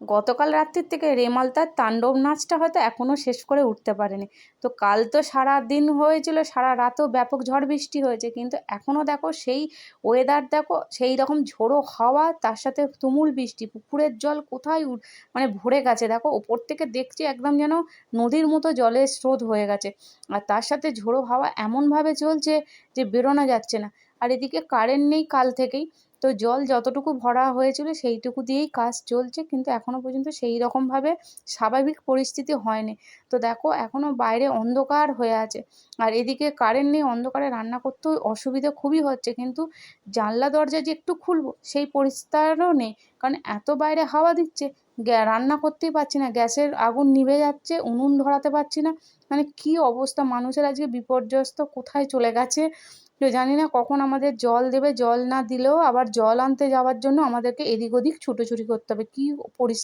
গতকাল রাত্রির থেকে রেমাল তার তাণ্ডব নাচটা হয়তো এখনও শেষ করে উঠতে পারেনি। তো কাল তো সারা দিন হয়েছিল, সারা রাতও ব্যাপক ঝড় বৃষ্টি হয়েছে। কিন্তু এখনও দেখো সেই ওয়েদার দেখো, সেই রকম ঝোড়ো হাওয়া, তার সাথে তুমুল বৃষ্টি, পুকুরের জল কোথায় উঠ মানে ভরে গেছে। দেখো ওপর থেকে দেখছি একদম যেন নদীর মতো জলের স্রোত হয়ে গেছে। আর তার সাথে ঝোড়ো হাওয়া এমনভাবে চলছে যে বেরোনো যাচ্ছে না। আর এদিকে কারেন্ট নেই কাল থেকেই। তো জল যতটুকু ভরা হয়েছিল সেইটুকু দিয়েই কাজ চলছে, কিন্তু এখনও পর্যন্ত সেই রকমভাবে স্বাভাবিক পরিস্থিতি হয়নি। তো দেখো এখনও বাইরে অন্ধকার হয়ে আছে। আর এদিকে কারেন্ট নেই, অন্ধকারে রান্না করতেও অসুবিধা খুবই হচ্ছে, কিন্তু জানলা দরজা যে একটু খুলবো, সেই পরিষ্কারও নেই। কারণ এত বাইরে হাওয়া দিচ্ছে রান্না করতেই পারছি না, গ্যাসের আগুন নিভে যাচ্ছে, উনুন ধরাতে পারছি না। মানে কী অবস্থা, মানুষের আজকে বিপর্যস্ত কোথায় চলে গেছে? জানি না কখন আমাদের জল দেবে, জল না দিলেও আবার জল আনতে যাওয়ার জন্য আমাদেরকে এদিক ওদিক ছুটোছুটি করতে হবে। কী পরিস